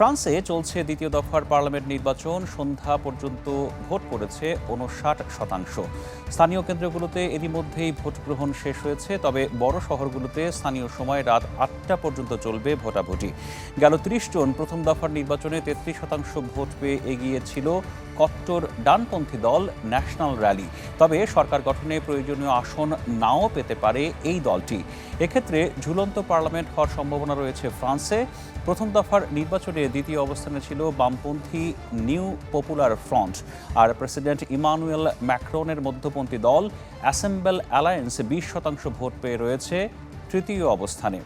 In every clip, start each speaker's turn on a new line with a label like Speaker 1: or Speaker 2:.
Speaker 1: ফ্রান্সে চলছে দ্বিতীয় দফার পার্লামেন্ট নির্বাচন। সন্ধ্যা পর্যন্ত ভোট পড়েছে উনষাট শতাংশ। স্থানীয় কেন্দ্রগুলোতে এরই মধ্যেই ভোট গ্রহণ শেষ হয়েছে, তবে বড় শহরগুলোতে স্থানীয় সময় রাত আটটা পর্যন্ত চলবে ভোটাভুটি। গেল ত্রিশ জন প্রথম দফার নির্বাচনে তেত্রিশ শতাংশ ভোট পেয়ে এগিয়ে ছিল কট্টর ডানপন্থী দল ন্যাশনাল র্যালি। তবে সরকার গঠনে প্রয়োজনীয় আসন নাও পেতে পারে এই দলটি। এক্ষেত্রে ঝুলন্ত পার্লামেন্ট হওয়ার সম্ভাবনা রয়েছে ফ্রান্সে। প্রথম দফার নির্বাচনে দ্বিতীয় অবস্থানে ছিল বামপন্থী নিউ পপুলার ফ্রন্ট। আর প্রেসিডেন্ট ইমানুয়েল ম্যাক্রনের মধ্যপন্থী দল অ্যাসেম্বল অ্যালায়েন্স বিশ শতাংশ ভোট পেয়ে রয়েছে তৃতীয় অবস্থানে।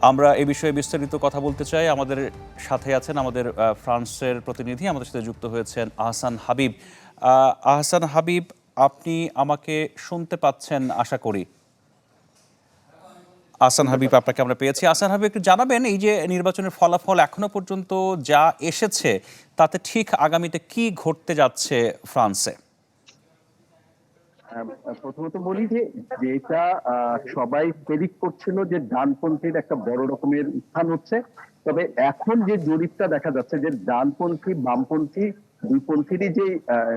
Speaker 1: আমরা এই বিষয়ে বিস্তারিত কথা বলতে চাই। আমাদের সাথে আছেন আমাদের ফ্রান্সের প্রতিনিধি, আমাদের সাথে যুক্ত হয়েছেন আহসান হাবিব। আহসান হাবিব, আপনি আমাকে শুনতে পাচ্ছেন, আশা করি। আসান হাবিব, আপনাকে আমরা পেয়েছি। আসান হাবিব, একটু জানাবেন, এই যে নির্বাচনের ফলাফল এখনও পর্যন্ত যা এসেছে, তাতে ঠিক আগামীতে কি ঘটতে যাচ্ছে ফ্রান্সে?
Speaker 2: প্রথমত বলি যে, যেটা সবাই প্রেডিক্ট করছিল যে ডানপন্থীর একটা বড় রকমের উত্থান হচ্ছে। তবে এখন যে জরিপটা দেখা যাচ্ছে যে ডানপন্থী, বামপন্থী, দুইপন্থীরই যে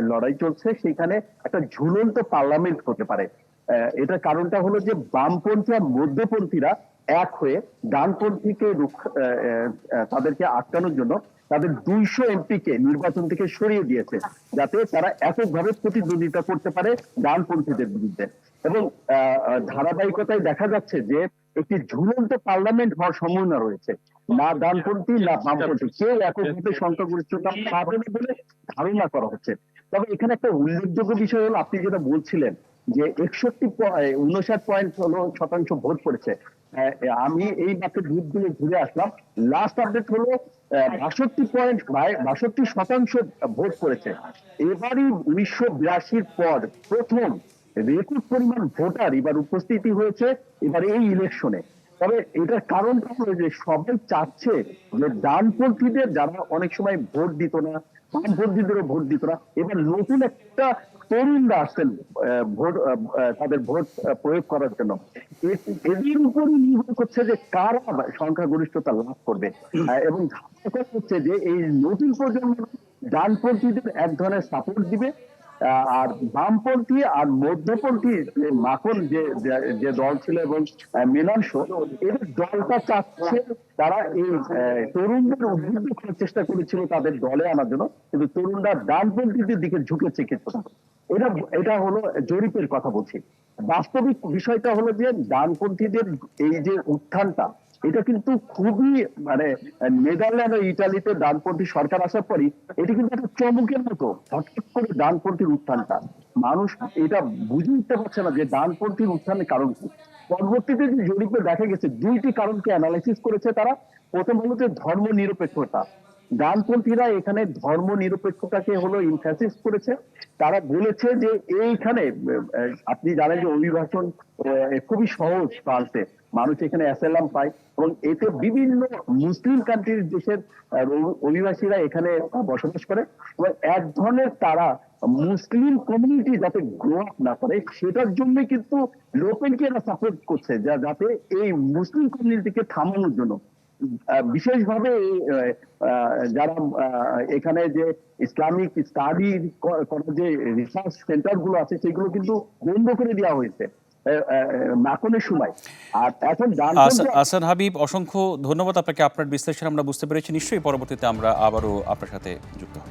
Speaker 2: লড়াই চলছে, সেখানে একটা ঝুলন্ত পার্লামেন্ট হতে পারে। এটার কারণটা হলো যে বামপন্থী আর মধ্যপন্থীরা এক হয়ে ডানপন্থীকে তাদেরকে আটকানোর জন্য তাদের দুইশো এমপি কে নির্বাচন থেকে সরিয়ে দিয়েছে, যাতে তারা এককভাবে প্রতিদ্বন্দ্বিতা করতে পারে ডানপন্থীদের বিরুদ্ধে। এবং ধারাবাহিকতায় দেখা যাচ্ছে যে একটি ঝুলন্ত পার্লামেন্ট হওয়ার সম্ভাবনা রয়েছে। না ডানপন্থী, না বামপন্থী। কেউ এককভাবে সংখ্যাগরিষ্ঠতা পাবে বলে ধারণা করা হচ্ছে। তবে এখানে একটা উল্লেখযোগ্য বিষয় হলো, আপনি যেটা বলছিলেন যে একষট্টি উনষাট পয়েন্ট হলো শতাংশ ভোট পড়েছে। আমি এই মাত্র ভোট দিয়ে ঘুরে আসলাম। লাস্ট আপডেট হলো বাষট্টি পয়েন্ট বাষট্টি শতাংশ ভোট পড়েছে। এবারই উনিশশো বিরাশির পর প্রথম রেকর্ড পরিমাণ ভোটার এবার উপস্থিতি হয়েছে এবার এই ইলেকশনে তবে এটার কারণটা হলো যে সবাই চাচ্ছে যে ডানপন্থীদের যারা অনেক সময় ভোট দিত না বামপন্থীদেরও ভোট দিত না এবার নতুন একটা তরুণরা আসছেন ভোট তাদের ভোট প্রয়োগ করার জন্য। এদের উপরই নির্ভর করছে যে কারা সংখ্যাগরিষ্ঠতা লাভ করবে। এবং হচ্ছে যে এই নতুন প্রজন্ম ডানপন্থীদের এক ধরনের সাপোর্ট দিবে। আর বামপন্থী আর মধ্যপন্থী মাখন যে, যে- দল ছিল এবং মীনাংশ এদের দলটা চাচ্ছে তারা এই তরুণদের উদ্বুদ্ধ করার চেষ্টা করেছিল তাদের দলে আনার জন্য, কিন্তু তরুণরা ডানপন্থীদের দিকে ঝুঁকেছে কিন্তু। এটা এটা হলো জরিপের কথা বলছি। বাস্তবিক বিষয়টা হলো যে ডানপন্থীদের এই যে উত্থানটা এটা কিন্তু খুবই মানে নেদারল্যান্ড ও ইটালিতে ডানপন্থী সরকার আসার পরই এটি কিন্তু একটা চমকের মতো হঠাৎ করে ডানপন্থীর উত্থানটা। মানুষ এটা বুঝে উঠতে পারছে না যে ডানপন্থীর উত্থানের কারণ কি। পরবর্তীতে যে জরিপে দেখা গেছে, দুইটি কারণকে অ্যানালাইসিস করেছে তারা। প্রথম হলো যে ধর্ম নিরপেক্ষতা ডানপন্থীরা এখানে ধর্ম নিরপেক্ষতাকে হলো ইনফ্যাসিস করেছে। তারা বলেছে যে এইখানে আপনি জানেন যে অভিবাসন খুবই সহজ ফ্রান্সে মানুষ এখানে অ্যাসাইলাম পায় এবং এতে বিভিন্ন মুসলিম কান্ট্রির দেশের অভিবাসীরা এখানে বসবাস করে এবং এক ধরনের তারা মুসলিম কমিউনিটি যাতে গ্রো আপ না করে, সেটার জন্য কিন্তু লোকেনকে এরা সাপোর্ট করছে, যা, যাতে এই মুসলিম কমিউনিটিকে থামানোর জন্য। বিশেষভাবে যারা এখানে যে ইসলামিক স্টাডি করার যে রিসার্চ সেন্টারগুলো আছে সেগুলো কিন্তু বন্ধ করে দেওয়া হয়েছে
Speaker 1: আহসান হাবিব অসংখ্য ধন্যবাদ আপনাকে। আপনার বিশ্লেষণ আমরা বুঝতে পেরেছি। নিশ্চয়ই পরবর্তীতে আমরা আবারও আপনার সাথে যুক্ত হব।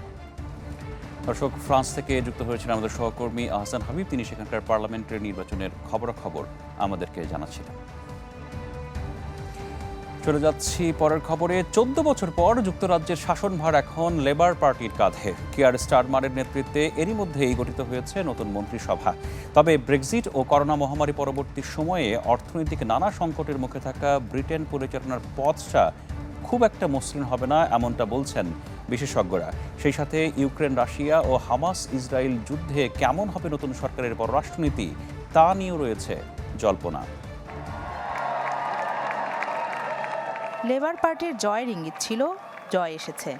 Speaker 1: দর্শক ফ্রান্স থেকে যুক্ত হয়েছিলেন আমাদের সহকর্মী আহসান হাবিব। তিনি সেখানকার পার্লামেন্টের নির্বাচনের খবরাখবর আমাদেরকে জানাচ্ছিলেন। চলে যাচ্ছি পরের খবরে। চোদ্দ বছর পর যুক্তরাজ্যের শাসনভার এখন লেবার পার্টির কাঁধে। কিয়ার স্টারমারের নেতৃত্বে এরই মধ্যেই গঠিত হয়েছে নতুন মন্ত্রিসভা। তবে ব্রেক্সিট ও করোনা মহামারী পরবর্তী সময়ে অর্থনৈতিক নানা সংকটের মুখে থাকা ব্রিটেন পরিচালনার পথটা খুব একটা মসৃণ হবে না, এমনটা বলছেন বিশেষজ্ঞরা। সেই সাথে ইউক্রেন, রাশিয়া ও হামাস ইসরায়েল যুদ্ধে কেমন হবে নতুন সরকারের পররাষ্ট্রনীতি তা নিয়েও রয়েছে জল্পনা।
Speaker 3: লেবার পার্টির জয়ের ইঙ্গিত ছিল, জয় এসেছে।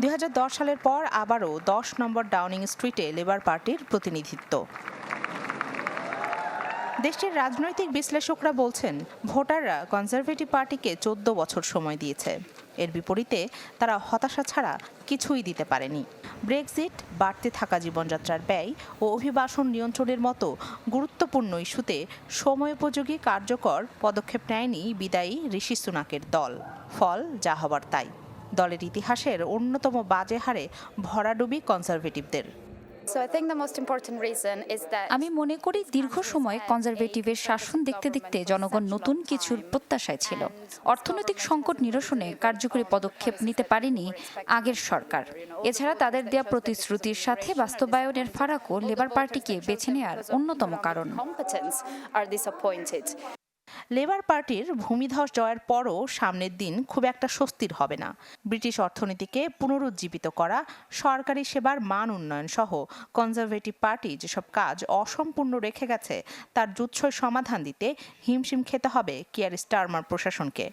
Speaker 3: দুই হাজার দশ সালের পর আবারও দশ নম্বর ডাউনিং স্ট্রিটে লেবার পার্টির প্রতিনিধিত্ব। দেশটির রাজনৈতিক বিশ্লেষকরা বলছেন, ভোটাররা কনজারভেটিভ পার্টিকে চোদ্দ বছর সময় দিয়েছে। এর বিপরীতে তারা হতাশা ছাড়া কিছুই দিতে পারেনি। ব্রেক্সিট, বাড়তে থাকা জীবনযাত্রার ব্যয় ও অভিবাসন নিয়ন্ত্রণের মতো গুরুত্বপূর্ণ ইস্যুতে সময়োপযোগী কার্যকর পদক্ষেপ নেয়নি বিদায়ী ঋষি সুনাকের দল। ফল, যা হবার তাই। দলের ইতিহাসের অন্যতম বাজে হারে ভরাডুবি কনজারভেটিভদের
Speaker 4: আমি মনে করি দীর্ঘ সময় কনজারভেটিভের শাসন দেখতে দেখতে জনগণ নতুন কিছুর প্রত্যাশায় ছিল। অর্থনৈতিক সংকট নিরসনে কার্যকরী পদক্ষেপ নিতে পারেনি আগের সরকার। এছাড়া তাদের দেয়া প্রতিশ্রুতির সাথে বাস্তবায়নের ফারাকও লেবার পার্টিকে বেছে নেওয়ার অন্যতম কারণ.
Speaker 3: লেবার পার্টির ভূমিধস জয়ের পরও সামনের দিন খুব একটা স্বস্তির হবে না। ব্রিটিশ অর্থনীতিকে পুনরুজ্জীবিত করা, সরকারি সেবার মান উন্নয়ন সহ কনজারভেটিভ পার্টি যেসব কাজ অসম্পূর্ণ রেখে গেছে, তার জুৎসই সমাধান দিতে হিমশিম খেতে হবে কিয়ার স্টারমার প্রশাসনকে।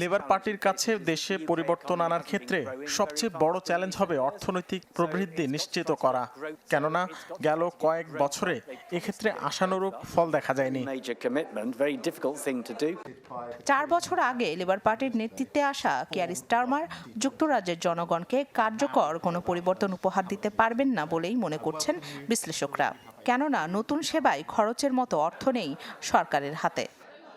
Speaker 5: লেবার পার্টির কাছে দেশে পরিবর্তন আনার ক্ষেত্রে সবচেয়ে বড় চ্যালেঞ্জ হবে অর্থনৈতিক প্রবৃদ্ধি নিশ্চিত করা। কেননা গেল কয়েক বছরে এক্ষেত্রে আশানুরূপ ফল দেখা যায়নি।
Speaker 6: major commitment, very difficult thing to do.
Speaker 3: চার বছর আগে লেবার পার্টির নেতৃত্বে আসা কেয়ার স্টারমার যুক্তরাজ্যের জনগণকে কার্যকর কোনো পরিবর্তন উপহার দিতে পারবেন না বলেই মনে করছেন বিশ্লেষকরা। কেননা নতুন সেবায় খরচের মতো অর্থ নেই সরকারের হাতে।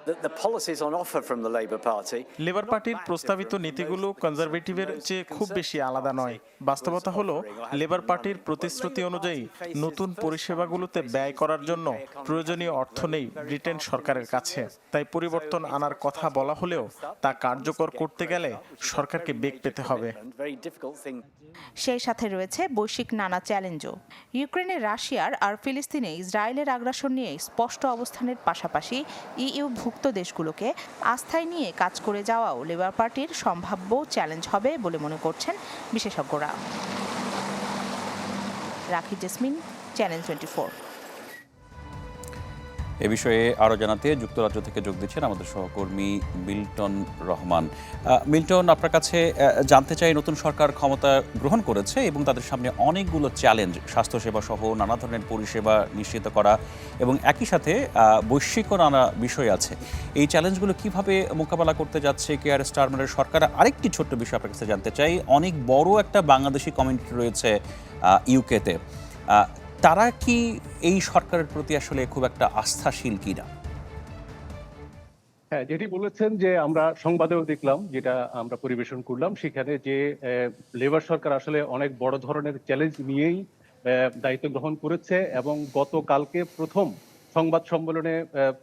Speaker 6: The, the policies on offer from the Labour Party.
Speaker 5: Labour পার্টির প্রস্তাবিত নীতিগুলো কনজারভেটিভের চেয়ে খুব বেশি আলাদা নয়। বাস্তবতা হলো লেবার পার্টির প্রতিশ্রুতি অনুযায়ী নতুন পরিষেবাগুলোতে ব্যয় করার জন্য প্রয়োজনীয় অর্থ নেই ব্রিটেন সরকারের কাছে। তাই পরিবর্তন আনার কথা বলা হলেও তা কার্যকর করতে গেলে সরকারকে বেগ পেতে হবে.
Speaker 3: সেই সাথে রয়েছে বৈশ্বিক নানা চ্যালেঞ্জও। ইউক্রেনে রাশিয়ার আর ফিলিস্তিনে ইসরায়েলের আগ্রাসন নিয়ে স্পষ্ট অবস্থানের পাশাপাশি ইইউ ভুক্ত দেশগুলোকে আস্থায় নিয়ে কাজ করে যাওয়াও লেবার পার্টির সম্ভাব্য চ্যালেঞ্জ হবে বলে মনে করছেন বিশেষজ্ঞরা। রাখি জেসমিন চ্যানেল টোয়েন্টি
Speaker 1: এ বিষয়ে আরও জানাতে যুক্তরাজ্য থেকে যোগ দিচ্ছেন আমাদের সহকর্মী মিল্টন রহমান। মিল্টন, আপনার কাছে জানতে চাই নতুন সরকার ক্ষমতা গ্রহণ করেছে এবং তাদের সামনে অনেকগুলো চ্যালেঞ্জ, স্বাস্থ্যসেবা সহ নানা ধরনের পরিষেবা নিশ্চিত করা এবং একই সাথে বৈশ্বিকও নানা বিষয় আছে। এই চ্যালেঞ্জগুলো কীভাবে মোকাবেলা করতে যাচ্ছে কে কেয়ার স্টারমারের সরকার? আরেকটি ছোট্ট বিষয় আপনার কাছে জানতে চাই। অনেক বড় একটা বাংলাদেশি কমিউনিটি রয়েছে ইউকেতে তারা কি এই সরকারের প্রতি আসলে খুব একটা আস্থাশীল কিনা?
Speaker 7: হ্যাঁ যেটি বলেছেন যে আমরা সংবাদেও দেখলাম, যেটা আমরা পরিবেশন করলাম, সেখানে যে লেবার সরকার আসলে অনেক বড় ধরনের চ্যালেঞ্জ নিয়েই দায়িত্ব গ্রহণ করেছে এবং গতকালকে প্রথম সংবাদ সম্মেলনে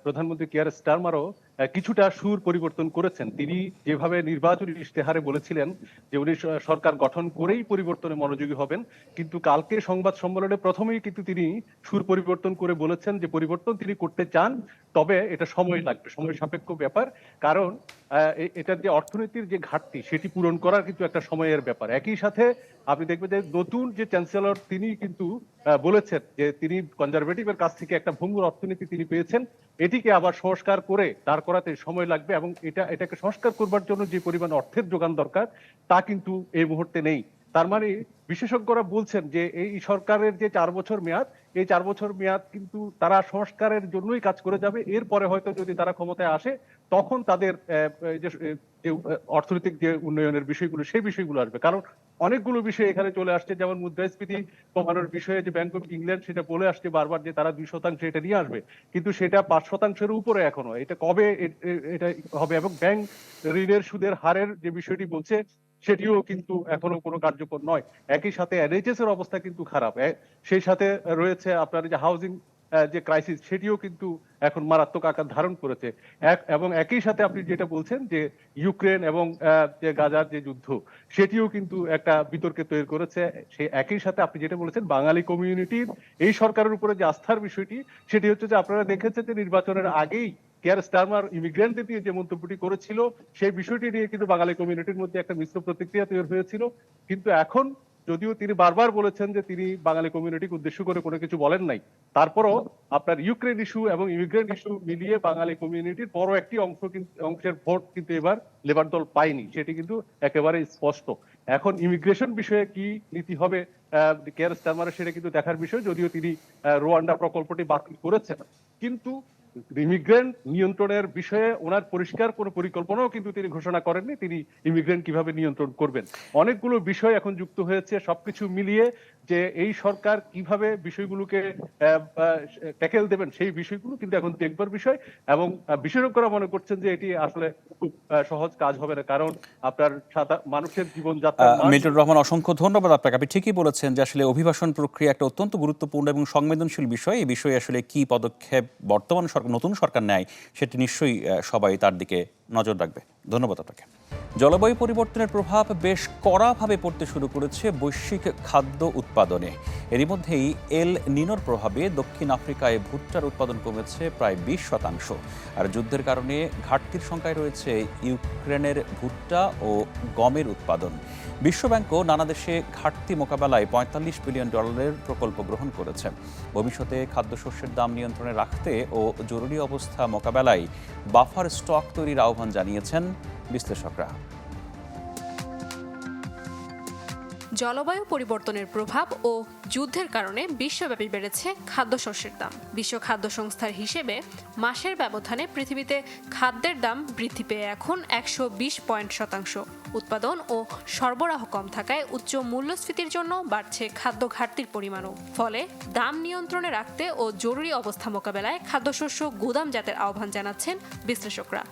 Speaker 7: প্রধানমন্ত্রী কেয়ার স্টারমারও কিছুটা সুর পরিবর্তন করেছেন। তিনি যেভাবে নির্বাচনী ইশতেহারে বলেছিলেন যে উনি সরকার গঠন করেই পরিবর্তনে মনোযোগী হবেন, কিন্তু কালকে সংবাদ সম্মেলনে প্রথমেই কিন্তু তিনি সুর পরিবর্তন করে বলেছেন যে পরিবর্তন তিনি করতে চান, তবে এটা সময় লাগবে, সময় সাপেক্ষ ব্যাপার। কারণ এটার যে অর্থনীতির যে ঘাটতি, সেটি পূরণ করার কিন্তু একটা সময়ের ব্যাপার। একই সাথে আপনি দেখবেন যে নতুন যে চ্যান্সেলর তিনি কিন্তু বলেছেন যে তিনি কনজারভেটিভের কাছ থেকে একটা ভঙ্গুর অর্থনীতি তিনি পেয়েছেন এটিকে আবার সংস্কার করে দাঁড় করাতে সময় লাগবে এবং এটা, এটাকে সংস্কার করবার জন্য যে পরিমাণ অর্থের যোগান দরকার, তা কিন্তু এই মুহূর্তে নেই। তার মানে বিশেষজ্ঞরা বলছেন যে এই সরকারের যে চার বছর মেয়াদ, এই চার বছর মেয়াদ কিন্তু তারা সংস্কারের জন্যই কাজ করে যাবে। এরপরে হয়তো যদি তারা ক্ষমতায় আসে, তখন তাদের যে অর্থনৈতিক যে উন্নয়নের বিষয়গুলো, সেই বিষয়গুলো আসবে। কারণ অনেকগুলো বিষয় এখানে চলে আসছে, যেমন মুদ্রাস্ফীতি কমানোর বিষয়ে যে ব্যাংক অফ ইংল্যান্ড সেটা বলে আসছে বারবার যে তারা দুই শতাংশ এটা নিয়ে আসবে। কিন্তু সেটা পাঁচ শতাংশের উপরে এখনও। এটা কবে এটা হবে? এবং ব্যাংক ঋণের সুদের হারের যে বিষয়টি বলছে সেটিও কিন্তু এখনও কোনো কার্যকর নয়। একই সাথে এনএইচএস এর অবস্থা কিন্তু খারাপ। সেই সাথে রয়েছে আপনার যে হাউজিং যে ক্রাইসিস সেটিও কিন্তু এখন মারাত্মক আকার ধারণ করেছে। এবং একই সাথে আপনি যেটা বলছেন যে ইউক্রেন এবং যে গাজার যে যুদ্ধ, সেটিও কিন্তু একটা বিতর্কে তৈরি করেছে। সেই একই সাথে আপনি যেটা বলেছেন, বাঙালি কমিউনিটির এই সরকারের উপরে যে আস্থার বিষয়টি, সেটি হচ্ছে যে আপনারা দেখেছেন যে নির্বাচনের আগেই কেয়ার স্টারমার ইমিগ্রেন্টদের নিয়ে যে মন্তব্যটি করেছিল, সেই বিষয়টি নিয়ে কিন্তু বাঙালি কমিউনিটির মধ্যে একটা মিশ্র প্রতিক্রিয়া তৈরি হয়েছিল। কিন্তু এখন যদিও তিনি বারবার বলেছেন যে তিনি বাঙালি কমিউনিটিকে উদ্দেশ্য করে কোনো কিছু বলেন নাই, তারপরও আপনার ইউক্রেন ইস্যু এবং ইমিগ্রেন্ট ইস্যু মিলিয়ে বাঙালি কমিউনিটির বড় একটি অংশ অংশের ভোট কিন্তু এবার লেবার দল পায়নি, সেটি কিন্তু একেবারে স্পষ্ট। এখন ইমিগ্রেশন বিষয়ে কি নীতি হবে কেয়ার স্টারমারের সেটা কিন্তু দেখার বিষয়, যদিও তিনি রোয়ান্ডা প্রকল্পটি বাতিল করেছেন। কিন্তু ইমিগ্রেন্ট নিয়ন্ত্রণের বিষয়ে ওনার পরিষ্কার কোনো পরিকল্পনাও কিন্তু তিনি ঘোষণা করেননি। তিনি ইমিগ্রেন্ট কীভাবে নিয়ন্ত্রণ করবেন? অনেকগুলো বিষয় এখন যুক্ত হয়েছে সবকিছু মিলিয়ে যে এই সরকার কীভাবে বিষয়গুলোকে ট্যাকেল দেবেন সেই বিষয়গুলো কিন্তু এখন দেখবার বিষয় এবং বিশেষজ্ঞরা মনে করছেন যে এটি আসলে খুব সহজ কাজ হবে না। কারণ আপনার মানুষের জীবনযাত্রা
Speaker 1: মিল্টন রহমান অসংখ্য ধন্যবাদ আপনাকে। আপনি ঠিকই বলেছেন যে আসলে অভিবাসন প্রক্রিয়া একটা অত্যন্ত গুরুত্বপূর্ণ এবং সংবেদনশীল বিষয়। এই বিষয়ে আসলে কি পদক্ষেপ বর্তমান সরকার নতুন সরকার নেয় সেটি নিশ্চয়ই সবাই তার দিকে নজর রাখবে। ধন্যবাদ আপনাকে। জলবায়ু পরিবর্তনের প্রভাব বেশ কড়াভাবে পড়তে শুরু করেছে বৈশ্বিক খাদ্য উৎপাদনে। এরই মধ্যেই এল নিনোর প্রভাবে দক্ষিণ আফ্রিকায় ভুট্টার উৎপাদন কমেছে প্রায় বিশ শতাংশ। আর যুদ্ধের কারণে ঘাটতির সংখ্যায় রয়েছে ইউক্রেনের ভুট্টা ও গমের উৎপাদন। বিশ্বব্যাংকও নানা দেশে ঘাটতি মোকাবেলায় পঁয়তাল্লিশ বিলিয়ন ডলারের প্রকল্প গ্রহণ করেছে। ভবিষ্যতে খাদ্যশস্যের দাম নিয়ন্ত্রণে রাখতে ও জরুরি অবস্থা মোকাবেলায় বাফার স্টক তৈরির আহ্বান জানিয়েছেন বিশ্লেষকরা।
Speaker 8: জলবায়ু পরিবর্তনের প্রভাব ও যুদ্ধের কারণে বিশ্বব্যাপী বেড়েছে খাদ্যশস্যের দাম। বিশ্ব খাদ্য সংস্থার হিসেবে মাসের ব্যবধানে পৃথিবীতে খাদ্যের দাম বৃদ্ধি পেয়ে এখন একশো বিশ পয়েন্ট শতাংশ। উৎপাদন ও সরবরাহ কম থাকায় উচ্চ মূল্যস্ফীতির জন্য বাড়ছে খাদ্য ঘাটতির পরিমাণও। ফলে দাম নিয়ন্ত্রণে রাখতে ও জরুরি অবস্থা মোকাবেলায় খাদ্যশস্য গুদামজাতের আহ্বান জানাচ্ছেন বিশ্লেষকরা।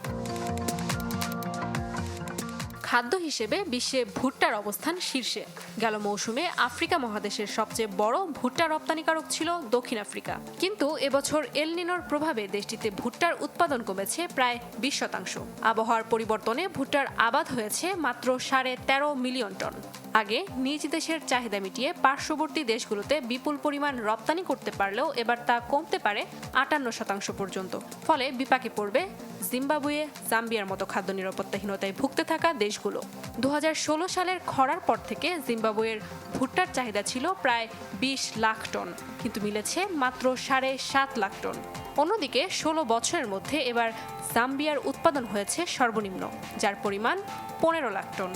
Speaker 8: খাদ্য হিসেবে বিশ্বে ভুট্টার অবস্থান শীর্ষে। গেল মৌসুমে আফ্রিকা মহাদেশের সবচেয়ে বড় ভুট্টা রপ্তানিকারক ছিল দক্ষিণ আফ্রিকা। কিন্তু এবছর এল নিনোর প্রভাবে দেশটিতে ভুট্টার উৎপাদন কমেছে প্রায় বিশ শতাংশ। আবহাওয়ার পরিবর্তনে ভুট্টার আবাদ হয়েছে মাত্র সাড়ে তেরো মিলিয়ন টন। আগে নিজ দেশের চাহিদা মিটিয়ে পার্শ্ববর্তী দেশগুলোতে বিপুল পরিমাণ রপ্তানি করতে পারলেও এবার তা কমতে পারে আটান্ন শতাংশ পর্যন্ত। ফলে বিপাকে পড়বে জিম্বাবুয়ে, জাম্বিয়ার মতো খাদ্য নিরাপত্তাহীনতায় ভুগতে থাকা দেশগুলো। দু হাজার ষোলো সালের খরার পর থেকে জিম্বাবুয়ের ভুট্টার চাহিদা ছিল প্রায় বিশ লাখ টন, কিন্তু মিলেছে মাত্র সাড়ে সাত লাখ টন। অন্যদিকে ষোলো বছরের মধ্যে এবার জাম্বিয়ার উৎপাদন হয়েছে সর্বনিম্ন, যার পরিমাণ পনেরো লাখ টন।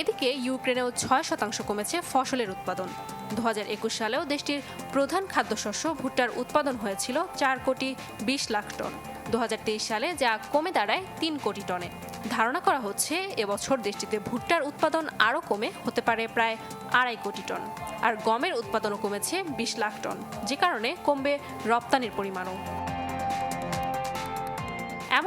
Speaker 8: এদিকে ইউক্রেনেও ছয় শতাংশ কমেছে ফসলের উৎপাদন। দু হাজার একুশ সালেও দেশটির প্রধান খাদ্যশস্য ভুট্টার উৎপাদন হয়েছিল চার কোটি বিশ লাখ টন। দু হাজার তেইশ সালে যা কমে দাঁড়ায় তিন কোটি টনে। ধারণা করা হচ্ছে এবছর দেশটিতে ভুট্টার উৎপাদন আরও কমে হতে পারে প্রায় আড়াই কোটি টন আর গমের উৎপাদনও কমেছে বিশ লাখ টন, যে কারণে কমবে রপ্তানির পরিমাণও।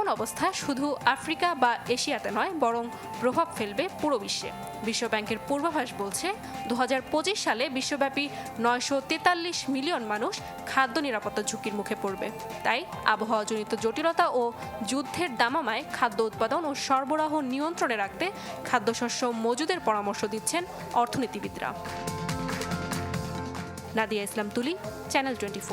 Speaker 8: এমন অবস্থা শুধু আফ্রিকা বা এশিয়াতে নয়, বরং প্রভাব ফেলবে পুরো বিশ্বে। বিশ্বব্যাংকের পূর্বাভাস বলছে দু সালে বিশ্বব্যাপী নয়শো তেতাল্লিশ মিলিয়ন মানুষ খাদ্য নিরাপত্তা ঝুঁকির মুখে পড়বে। তাই আবহাওয়াজনিত জটিলতা ও যুদ্ধের দামামায় খাদ্য উৎপাদন ও সরবরাহ নিয়ন্ত্রণে রাখতে খাদ্যশস্য মজুদের পরামর্শ দিচ্ছেন অর্থনীতিবিদরা। নাদিয়া ইসলাম তুলি, চ্যানেল টোয়েন্টি